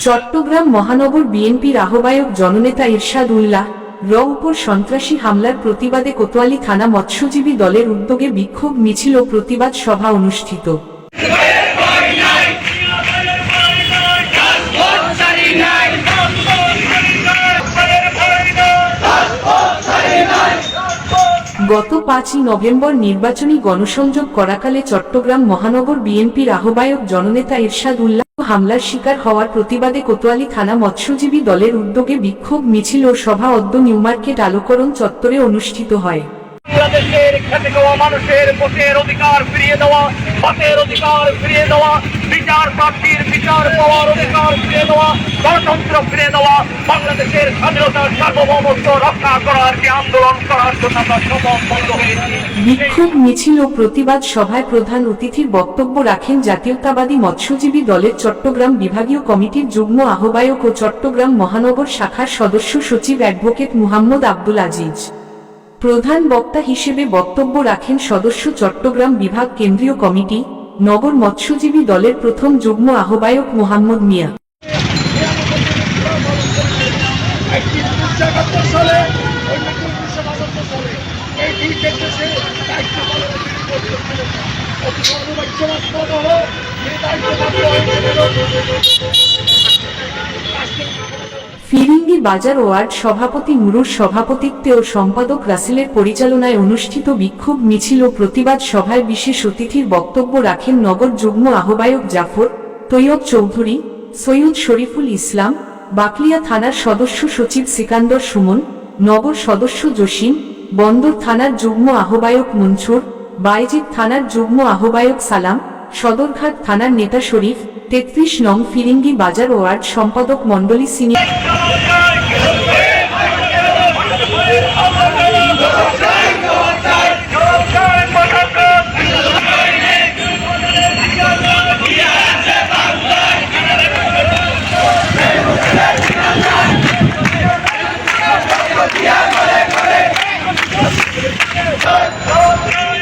চট্টগ্রাম মহানগর বিএনপির আহ্বায়ক জননেতা ইরশাদ উল্লাহ র উপর সন্ত্রাসী হামলার প্রতিবাদে কোতোয়ালি থানা মৎস্যজীবী দলের উদ্যোগে বিক্ষোভ, মিছিল ও প্রতিবাদ সভা অনুষ্ঠিত। গত পাঁচই নভেম্বর নির্বাচনী গণসংযোগ করাকালে চট্টগ্রাম মহানগর বিএনপির আহ্বায়ক জননেতা ইরশাদ উল্লাহ হামলার শিকার হওয়ার প্রতিবাদে কোতোয়ালি থানা মৎস্যজীবী দলের উদ্যোগে বিক্ষোভ মিছিল ও সভা অদ্য নিউমার্কেট আলোকরণ চত্বরে অনুষ্ঠিত হয়। বিচার প্রাপ্তির বিচার পাওয়ার অধিকার বিক্ষোভ, মিছিল ও প্রতিবাদ সভায় প্রধান অতিথির বক্তব্য রাখেন জাতীয়তাবাদী মৎস্যজীবী দলের চট্টগ্রাম বিভাগীয় কমিটির যুগ্ম আহ্বায়ক ও চট্টগ্রাম মহানগর শাখার সদস্য সচিব অ্যাডভোকেট মুহাম্মদ আব্দুল আজিজ। প্রধান বক্তা হিসেবে বক্তব্য রাখেন সদস্য চট্টগ্রাম বিভাগ কেন্দ্রীয় কমিটি নগর মৎস্যজীবী দলের প্রথম যুগ্ম আহ্বায়ক মোহাম্মদ মিয়া। বাজার ওয়ার্ড সভাপতি নুরুর সভাপতিত্বে ও সম্পাদক রাসেলের পরিচালনায় অনুষ্ঠিত বিক্ষোভ মিছিল ও প্রতিবাদ সভায় বিশেষ অতিথির বক্তব্য রাখেন নগর যুগ্ম আহ্বায়ক জাফর তৈয়ব চৌধুরী, সৈয়দ শরীফুল ইসলাম, বাকলিয়া থানার সদস্য সচিব সিকান্দর সুমন, নগর সদস্য জসিম, বন্দর থানার যুগ্ম আহ্বায়ক মনসুর বাইজিৎ থানার যুগ্ম আহ্বায়ক সালাম, সদরঘাট থানার নেতা শরীফ, তেত্রিশ নং ফিরিঙ্গি বাজার ওয়ার্ড সম্পাদক মণ্ডলী সিনিয়র Go, go, go!